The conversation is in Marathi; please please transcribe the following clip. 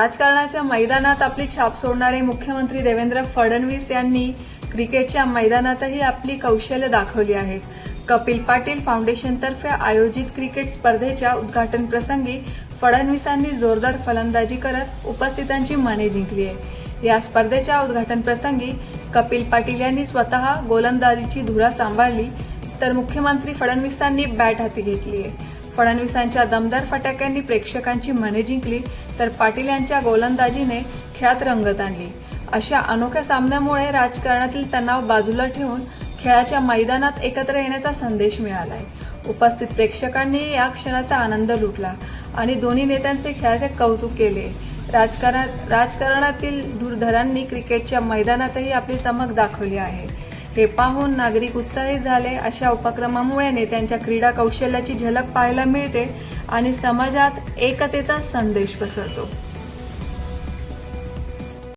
राजकारणाच्या मैदानात आपली छाप सोडणारे मुख्यमंत्री देवेंद्र फडणवीस यांनी क्रिकेटच्या मैदानातही आपली कौशल्य दाखवली आहेत कपिल पाटील फाउंडेशनतर्फे आयोजित क्रिकेट स्पर्धेच्या उद्घाटन प्रसंगी फडणवीसांनी जोरदार फलंदाजी करत उपस्थितांची मने जिंकली आहे. या स्पर्धेच्या उद्घाटन प्रसंगी कपिल पाटील यांनी स्वतः गोलंदाजीची धुरा सांभाळली तर मुख्यमंत्री फडणवीसांनी बॅट हाती घेतली आहे. फडणवीसांच्या दमदार फटाक्यांनी प्रेक्षकांची मने जिंकली तर पाटील यांच्या गोलंदाजीने ख्यात रंगत आणली. अशा अनोख्या सामन्यामुळे राजकारणातील तणाव बाजूला ठेवून खेळाच्या मैदानात एकत्र येण्याचा संदेश मिळालाय. उपस्थित प्रेक्षकांनी या क्षणाचा आनंद लुटला आणि दोन्ही नेत्यांचे खेळाचे कौतुक केले. राजकारण राजकारणातील धुरधरांनी क्रिकेटच्या मैदानातही आपली चमक दाखवली आहे. हे पाहून नागरिक उत्साहित झाले. अशा उपक्रमामुळे नेत्यांच्या क्रीडा कौशल्याची झलक पाहायला मिळते आणि समाजात एकतेचा संदेश पसरतो.